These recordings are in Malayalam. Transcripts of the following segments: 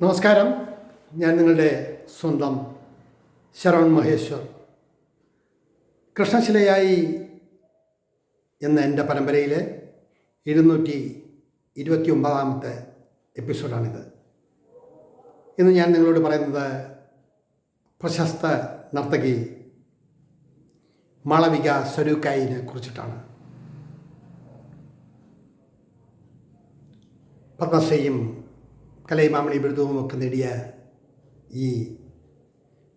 നമസ്കാരം. ഞാൻ നിങ്ങളുടെ സ്വന്തം ശരൺ മഹേശ്വർ. കൃഷ്ണശിലയായി എന്ന എന്റെ പരമ്പരയിലെ ഇരുന്നൂറ്റി ഇരുപത്തി ഒമ്പതാമത്തെ എപ്പിസോഡാണിത്. ഇന്ന് ഞാൻ നിങ്ങളോട് പറയുന്നത് പ്രശസ്ത നർത്തകി മാളവിക സ്വരൂക്കായിനെ കുറിച്ചിട്ടാണ്. പത്മശ്രീയും കലൈമാമണി ബിരുദവും നേടിയ ഈ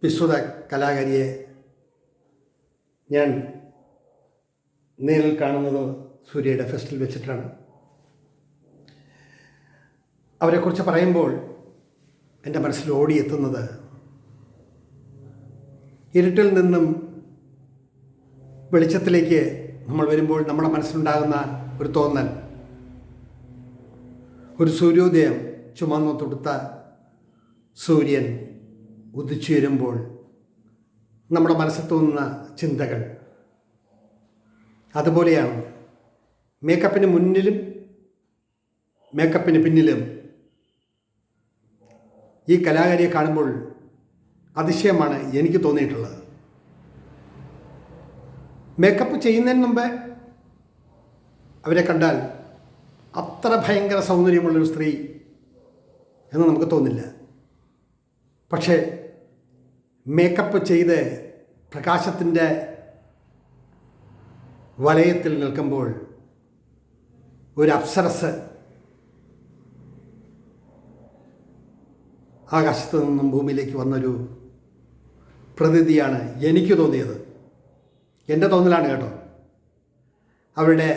വിശ്രുത കലാകാരിയെ ഞാൻ നേരിൽ കാണുന്നത് സൂര്യയുടെ ഫെസ്റ്റിൽ വെച്ചിട്ടാണ്. അവരെക്കുറിച്ച് പറയുമ്പോൾ എന്റെ മനസ്സിൽ ഓടിയെത്തുന്നത് ഇരുട്ടിൽ നിന്നും വെളിച്ചത്തിലേക്ക് നമ്മൾ വരുമ്പോൾ നമ്മുടെ മനസ്സിലുണ്ടാകുന്ന ഒരു തോന്നൽ ഒരു സൂര്യോദയം ചുമന്നു തൊടുത്ത സൂര്യൻ ഉദിച്ചുയരുമ്പോൾ നമ്മുടെ മനസ്സിൽ തോന്നുന്ന ചിന്തകൾ. അതുപോലെയാണ് മേക്കപ്പിന് മുന്നിലും മേക്കപ്പിന് പിന്നിലും ഈ കലാകാരിയെ കാണുമ്പോൾ അതിശയമാണ് എനിക്ക് തോന്നിയിട്ടുള്ളത്. മേക്കപ്പ് ചെയ്യുന്നതിന് മുമ്പ് അവരെ കണ്ടാൽ അത്ര ഭയങ്കര സൗന്ദര്യമുള്ളൊരു സ്ത്രീ എന്ന് നമുക്ക് തോന്നില്ല. പക്ഷേ മേക്കപ്പ് ചെയ്ത് പ്രകാശത്തിന്റെ വലയത്തിൽ നിൽക്കുമ്പോൾ ഒരു അപ്സരസ് ആകാശത്ത് നിന്നും ഭൂമിയിലേക്ക് വന്നൊരു പ്രതിനിധിയാണ് എനിക്ക് തോന്നിയത്. എന്റെ തോന്നലാണ് കേട്ടോ. അവരുടെ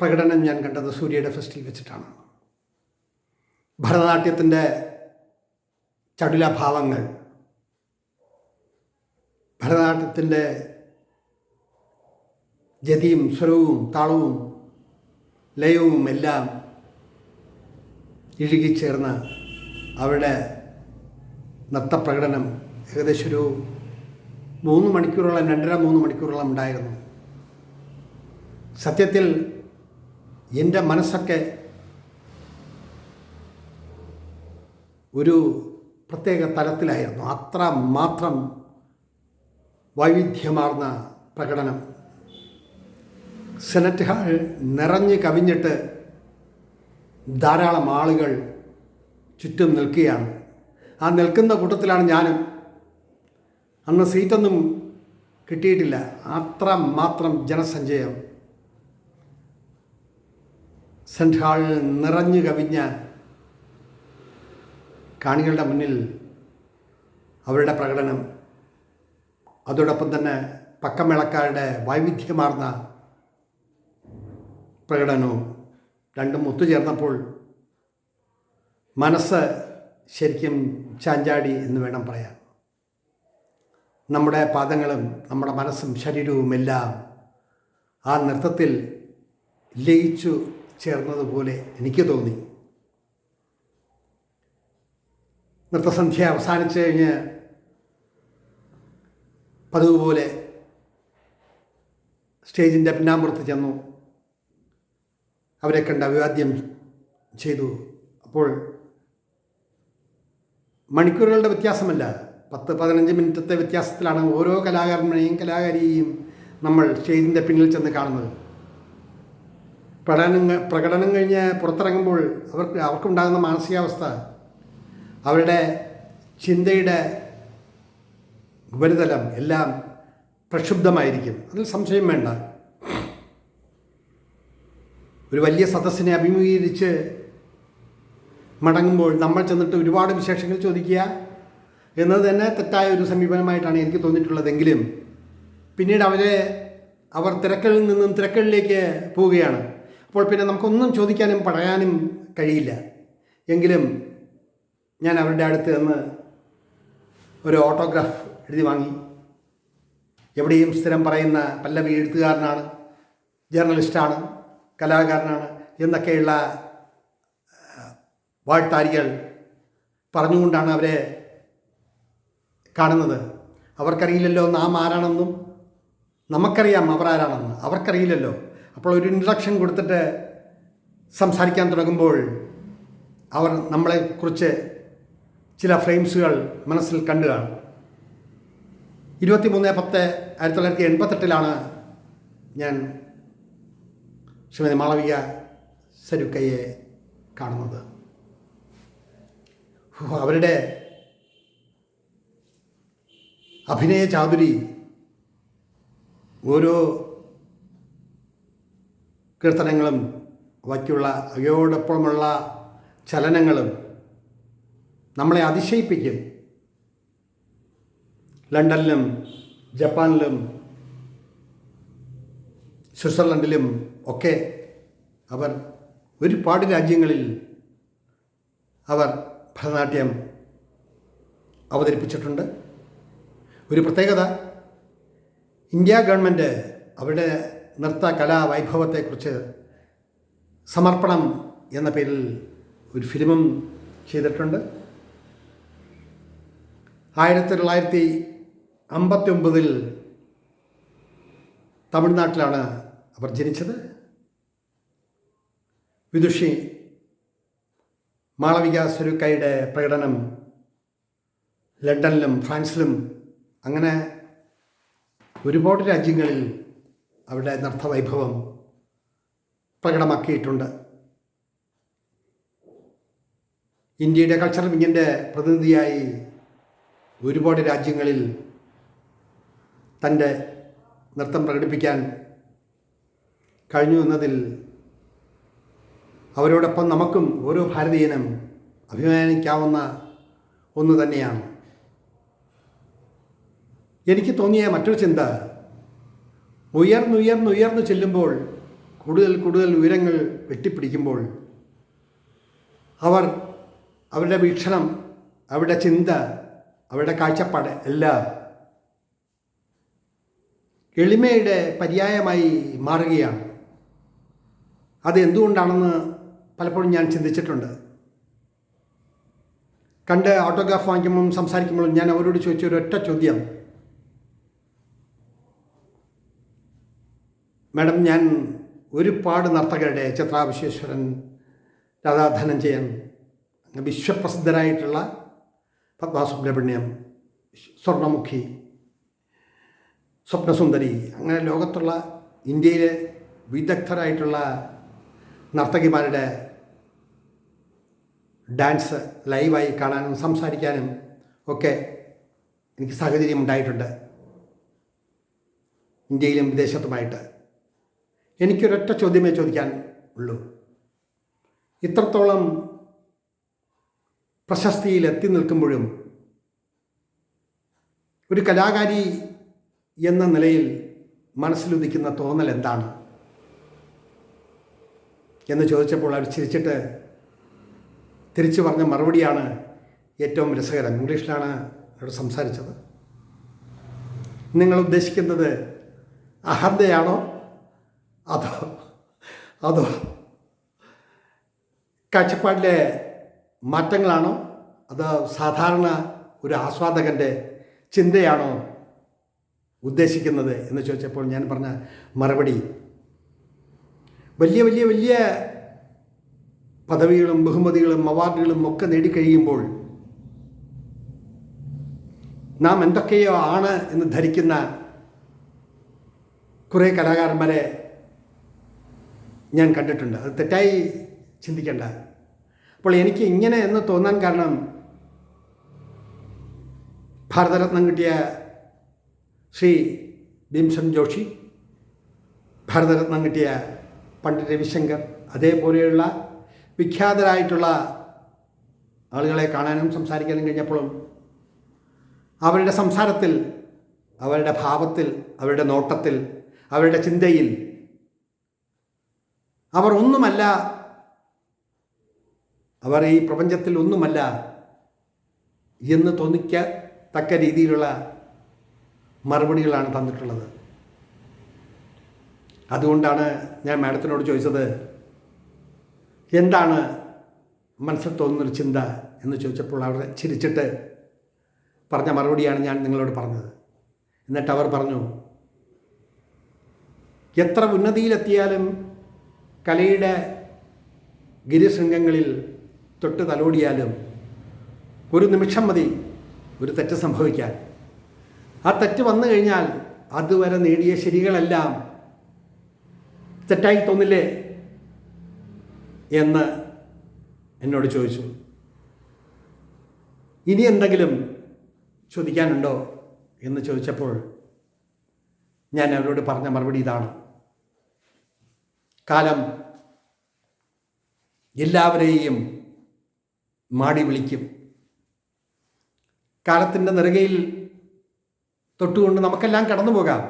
പ്രകടനം ഞാൻ കണ്ടത് സൂര്യയുടെ ഫെസ്റ്റിൽ വെച്ചിട്ടാണ്. ഭരതനാട്യത്തിന്റെ ചടുലഭാവങ്ങൾ ഭരതനാട്യത്തിന്റെ ജതിയും സ്വരവും താളവും ലയവും എല്ലാം ഇഴുകിച്ചേർന്ന് അവരുടെ നൃത്തപ്രകടനം ഏകദേശം ഒരു മൂന്ന് മണിക്കൂറോളം രണ്ടര മൂന്ന് മണിക്കൂറോളം ഉണ്ടായിരുന്നു. സത്യത്തിൽ എന്റെ മനസ്സൊക്കെ ഒരു പ്രത്യേക തലത്തിലായിരുന്നു. അത്ര മാത്രം വൈവിധ്യമാർന്ന പ്രകടനം. സെനറ്റ് ഹാൾ നിറഞ്ഞു കവിഞ്ഞിട്ട് ധാരാളം ആളുകൾ ചുറ്റും നിൽക്കുകയാണ്. ആ നിൽക്കുന്ന കൂട്ടത്തിലാണ് ഞാനും. അന്ന് സീറ്റൊന്നും കിട്ടിയിട്ടില്ല. അത്ര മാത്രം ജനസഞ്ചയം. സെന്റ് ഹാളിൽ നിറഞ്ഞു കവിഞ്ഞ കാണികളുടെ മുന്നിൽ അവരുടെ പ്രകടനം അതോടൊപ്പം തന്നെ പക്കമേളക്കാരുടെ വൈവിധ്യമാർന്ന പ്രകടനവും രണ്ടും ഒത്തുചേർന്നപ്പോൾ മനസ്സ് ശരിക്കും ചാഞ്ചാടി എന്ന് വേണം പറയാൻ. നമ്മുടെ പാദങ്ങളും നമ്മുടെ മനസ്സും ശരീരവും എല്ലാം ആ നൃത്തത്തിൽ ലയിച്ചു ചേർന്നതുപോലെ എനിക്ക് തോന്നി. നൃത്തസന്ധ്യ അവസാനിച്ചു കഴിഞ്ഞ് പതിവ് പോലെ സ്റ്റേജിന്റെ പിന്നാമ്പുറത്ത് ചെന്നു അവരെ കണ്ട് അഭിവാദ്യം ചെയ്തു. അപ്പോൾ മണിക്കൂറുകളുടെ വ്യത്യാസമല്ല. പത്ത് പതിനഞ്ച് മിനിറ്റത്തെ വ്യത്യാസത്തിലാണ് ഓരോ കലാകാരനെയും കലാകാരിയെയും നമ്മൾ സ്റ്റേജിന്റെ പിന്നിൽ ചെന്ന് കാണുന്നത്. പ്രകടനം പ്രകടനം കഴിഞ്ഞ് പുറത്തിറങ്ങുമ്പോൾ അവർക്ക് അവർക്കുണ്ടാകുന്ന മാനസികാവസ്ഥ അവരുടെ ചിന്തയുടെ ഉപരിതലം എല്ലാം പ്രക്ഷുബ്ധമായിരിക്കും. അതിൽ സംശയം വേണ്ട. ഒരു വലിയ സദസ്സിനെ അഭിമുഖീകരിച്ച് മടങ്ങുമ്പോൾ നമ്മൾ ചെന്നിട്ട് ഒരുപാട് വിശേഷങ്ങൾ ചോദിക്കുക എന്നത് തന്നെ തെറ്റായ ഒരു സമീപനമായിട്ടാണ് എനിക്ക് തോന്നിയിട്ടുള്ളതെങ്കിലും പിന്നീട് അവരെ അവർ തിരക്കളിൽ നിന്നും തിരക്കളിലേക്ക് പോവുകയാണ്. അപ്പോൾ പിന്നെ നമുക്കൊന്നും ചോദിക്കാനും പറയാനും കഴിയില്ല. എങ്കിലും ഞാൻ അവരുടെ അടുത്ത് നിന്ന് ഒരു ഓട്ടോഗ്രാഫ് എഴുതി വാങ്ങി. എവിടെയും സ്ഥിരം പറയുന്ന പല്ലവി എഴുത്തുകാരനാണ് ജേർണലിസ്റ്റാണ് കലാകാരനാണ് എന്നൊക്കെയുള്ള വാഴ്ത്താരികൾ പറഞ്ഞുകൊണ്ടാണ് അവരെ കാണുന്നത്. അവർക്കറിയില്ലല്ലോ നാം ആരാണെന്നും. നമുക്കറിയാം അവർ ആരാണെന്ന്. അവർക്കറിയില്ലല്ലോ. അപ്പോൾ ഒരു ഇൻട്രഡക്ഷൻ കൊടുത്തിട്ട് സംസാരിക്കാൻ തുടങ്ങുമ്പോൾ അവർ നമ്മളെക്കുറിച്ച് ചില ഫ്രെയിംസുകൾ മനസ്സിൽ കണ്ടു കാണും ഇരുപത്തി മൂന്ന് പത്ത് ആയിരത്തി തൊള്ളായിരത്തി എൺപത്തെട്ടിലാണ് ഞാൻ ശ്രീമതി മാളവിക സരുക്കയെ കാണുന്നത്. അവരുടെ അഭിനയ ചാതുരി ഓരോ കീർത്തനങ്ങളും അവയ്ക്കുള്ള അവയോടൊപ്പമുള്ള ചലനങ്ങളും നമ്മളെ അതിശയിപ്പിക്കും. ലണ്ടനിലും ജപ്പാനിലും സ്വിറ്റ്സർലൻഡിലും ഒക്കെ അവർ ഒരുപാട് രാജ്യങ്ങളിൽ അവർ ഭരതനാട്യം അവതരിപ്പിച്ചിട്ടുണ്ട്. ഒരു പ്രത്യേകത ഇന്ത്യ ഗവൺമെന്റ് അവരുടെ നൃത്ത കലാ വൈഭവത്തെക്കുറിച്ച് സമർപ്പണം എന്ന പേരിൽ ഒരു ഫിലിമും ചെയ്തിട്ടുണ്ട്. ആയിരത്തി തൊള്ളായിരത്തി അമ്പത്തി ഒമ്പതിൽ തമിഴ്നാട്ടിലാണ് അവർ ജനിച്ചത്. വിദുഷി മാളവിക സുരുക്കയുടെ പ്രകടനം ലണ്ടനിലും ഫ്രാൻസിലും അങ്ങനെ ഒരുപാട് രാജ്യങ്ങളിൽ അവരുടെ നൃത്തവൈഭവം പ്രകടമാക്കിയിട്ടുണ്ട്. ഇന്ത്യയുടെ കൾച്ചറൽ വിങ്ങിന്റെ പ്രതിനിധിയായി ഒരുപാട് രാജ്യങ്ങളിൽ തന്റെ നൃത്തം പ്രകടിപ്പിക്കാൻ കഴിഞ്ഞു എന്നതിൽ അവരോടൊപ്പം നമുക്കും ഓരോ ഭാരതീയനും അഭിമാനിക്കാവുന്ന ഒന്ന് തന്നെയാണ്. എനിക്ക് തോന്നിയ മറ്റൊരു ചിന്ത ഉയർന്നുയർന്നുയർന്നു ചെല്ലുമ്പോൾ കൂടുതൽ കൂടുതൽ ഉയരങ്ങൾ വെട്ടിപ്പിടിക്കുമ്പോൾ അവർ അവരുടെ വീക്ഷണം അവരുടെ ചിന്ത അവരുടെ കാഴ്ചപ്പാട് എല്ലാം എളിമയുടെ പര്യായമായി മാറുകയാണ്. അത് എന്തുകൊണ്ടാണെന്ന് പലപ്പോഴും ഞാൻ ചിന്തിച്ചിട്ടുണ്ട്. കണ്ട് ഓട്ടോഗ്രാഫ് വാങ്ങിക്കുമ്പോഴും സംസാരിക്കുമ്പോഴും ഞാൻ അവരോട് ചോദിച്ച ഒരു ഒറ്റ ചോദ്യം. മാഡം ഞാൻ ഒരുപാട് നർത്തകരുടെ ചിത്രാവിശ്വേശ്വരൻ രാധാധനം ചെയ്യാൻ വിശ്വപ്രസിദ്ധരായിട്ടുള്ള പത്മസുബ്രഹ്മണ്യം സ്വർണമുഖി സ്വപ്നസുന്ദരി. അങ്ങനെ ലോകത്തുള്ള ഇന്ത്യയിലെ വിദഗ്ധരായിട്ടുള്ള നർത്തകിമാരുടെ ഡാൻസ് ലൈവായി കാണാനും സംസാരിക്കാനും ഒക്കെ എനിക്ക് സാഹചര്യം ഉണ്ടായിട്ടുണ്ട്. ഇന്ത്യയിലും വിദേശത്തുമായിട്ട്. എനിക്കൊരൊറ്റ ചോദ്യമേ ചോദിക്കാൻ ഉള്ളൂ. ഇത്രത്തോളം പ്രശസ്തിയിൽ എത്തി നിൽക്കുമ്പോഴും ഒരു കലാകാരി എന്ന നിലയിൽ മനസ്സിലുദിക്കുന്ന തോന്നൽ എന്താണ്? എന്ന് ചോദിച്ചപ്പോൾ അവർ ചിരിച്ചിട്ട് തിരിച്ചു പറഞ്ഞ മറുപടിയാണ് ഏറ്റവും രസകരം. ഇംഗ്ലീഷിലാണ് അവിടെ സംസാരിച്ചത്. നിങ്ങൾ ഉദ്ദേശിക്കുന്നത് അഹന്തയാണോ അതോ അതോ കാഴ്ചപ്പാടിലെ മാറ്റങ്ങളാണോ? അത് സാധാരണ ഒരു ആസ്വാദകന്റെ ചിന്തയാണോ ഉദ്ദേശിക്കുന്നത് എന്ന് ചോദിച്ചപ്പോൾ ഞാൻ പറഞ്ഞ മറുപടി വലിയ വലിയ വലിയ പദവികളും ബഹുമതികളും അവാർഡുകളും ഒക്കെ നേടിക്കഴിയുമ്പോൾ നാം എന്തൊക്കെയോ ആണ് എന്ന് ധരിക്കുന്ന കുറേ കലാകാരന്മാരെ ഞാൻ കണ്ടിട്ടുണ്ട്. അത് തെറ്റായി ചിന്തിക്കേണ്ട. അപ്പോൾ എനിക്ക് ഇങ്ങനെ എന്ന് തോന്നാൻ കാരണം ഭാരതരത്നം കിട്ടിയ ശ്രീ ഭീംസൻ ജോഷി ഭാരതരത്നം കിട്ടിയ പണ്ഡിറ്റ് രവിശങ്കർ അതേപോലെയുള്ള വിഖ്യാതരായിട്ടുള്ള ആളുകളെ കാണാനും സംസാരിക്കാനും കഴിഞ്ഞപ്പോഴും അവരുടെ സംസാരത്തിൽ അവരുടെ ഭാവത്തിൽ അവരുടെ നോട്ടത്തിൽ അവരുടെ ചിന്തയിൽ അവർ ഒന്നുമല്ല അവർ ഈ പ്രപഞ്ചത്തിൽ ഒന്നുമല്ല എന്ന് തോന്നിക്കത്തക്ക രീതിയിലുള്ള മറുപടികളാണ് തന്നിട്ടുള്ളത്. അതുകൊണ്ടാണ് ഞാൻ മാഡത്തിനോട് ചോദിച്ചത് എന്താണ് മനസ്സിൽ തോന്നുന്നൊരു ചിന്ത എന്ന് ചോദിച്ചപ്പോൾ അവർ ചിരിച്ചിട്ട് പറഞ്ഞ മറുപടിയാണ് ഞാൻ നിങ്ങളോട് പറഞ്ഞത്. എന്നിട്ട് അവർ പറഞ്ഞു എത്ര ഉന്നതിയിലെത്തിയാലും കലയുടെ ഗിരിശൃംഗങ്ങളിൽ തൊട്ട് തലോടിയാലും ഒരു നിമിഷം മതി ഒരു തെറ്റ് സംഭവിക്കാൻ. ആ തെറ്റ് വന്നു കഴിഞ്ഞാൽ അതുവരെ നേടിയ ശരികളെല്ലാം തെറ്റായി തോന്നില്ലേ എന്ന് എന്നോട് ചോദിച്ചു. ഇനി എന്തെങ്കിലും ചോദിക്കാനുണ്ടോ എന്ന് ചോദിച്ചപ്പോൾ ഞാൻ അവരോട് പറഞ്ഞ മറുപടി ഇതാണ്. കാലം എല്ലാവരെയും മാടി വിളിക്കും. കാലത്തിന്റെ നെറുകയിൽ തൊട്ടുകൊണ്ട് നമുക്കെല്ലാം കടന്നു പോകാം.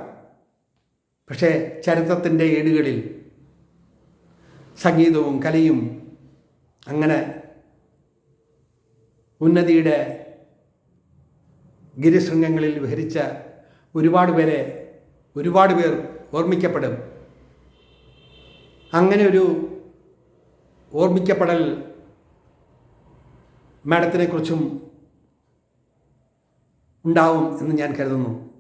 പക്ഷേ ചരിത്രത്തിന്റെ ഏടുകളിൽ സംഗീതവും കലയും അങ്ങനെ ഉന്നതിയുടെ ഗിരിശൃംഗങ്ങളിൽ വിഹരിച്ച ഒരുപാട് പേരെ ഒരുപാട് പേർ ഓർമ്മിക്കപ്പെടും. അങ്ങനെ ഒരു ഓർമ്മിക്കപ്പെടൽ മാഡത്തിനെക്കുറിച്ചും ഉണ്ടാവും എന്ന് ഞാൻ കരുതുന്നു.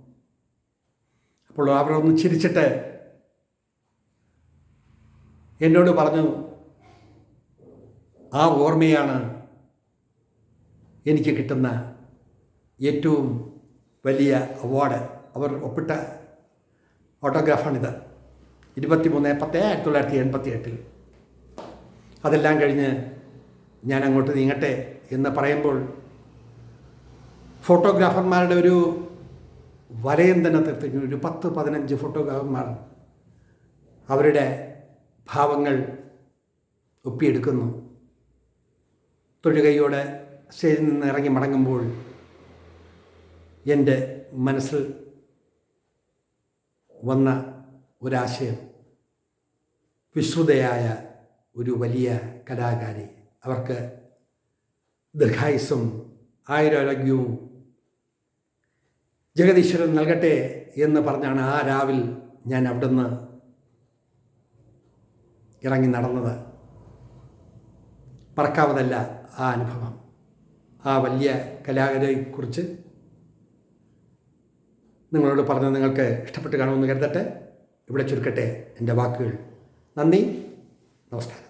അപ്പോൾ അവർ ഒന്ന് ചിരിച്ചിട്ട് എന്നോട് പറഞ്ഞു ആ ഓർമ്മയാണ് എനിക്ക് കിട്ടുന്ന ഏറ്റവും വലിയ അവാർഡ്. അവർ ഒപ്പിട്ട ഓട്ടോഗ്രാഫാണിത്. ഇരുപത്തി മൂന്ന് പത്ത് ആയിരത്തി തൊള്ളായിരത്തി എൺപത്തി എട്ടിൽ അതെല്ലാം കഴിഞ്ഞ് ഞാൻ അങ്ങോട്ട് നീങ്ങട്ടെ എന്ന് പറയുമ്പോൾ ഫോട്ടോഗ്രാഫർമാരുടെ ഒരു വലയം തന്നെ തീർത്തിരിക്കുന്നു ഒരു പത്ത് പതിനഞ്ച് ഫോട്ടോഗ്രാഫർമാർ അവരുടെ ഭാവങ്ങൾ ഒപ്പിയെടുക്കുന്നു. തൊഴുകയോടെ സ്റ്റേജിൽ നിന്ന് ഇറങ്ങി മടങ്ങുമ്പോൾ എന്റെ മനസ്സിൽ വന്ന ഒരാശയം വിശ്രുതയായ ഒരു വലിയ കലാകാരി അവർക്ക് ദീർഘായുസ്സും ആയുരാരോഗ്യവും ജഗദീശ്വരൻ നൽകട്ടെ എന്ന് പറഞ്ഞാണ് ആ രാവിൽ ഞാൻ അവിടുന്ന് ഇറങ്ങി നടന്നത്. പറക്കാവതല്ല ആ അനുഭവം. ആ വലിയ കലാകാരെക്കുറിച്ച് നിങ്ങളോട് പറഞ്ഞത് നിങ്ങൾക്ക് ഇഷ്ടപ്പെട്ട് കാണുമെന്ന് കരുതട്ടെ. ഇവിടെ ചുരുക്കട്ടെ എന്റെ വാക്കുകൾ. നന്ദി. നമസ്കാരം.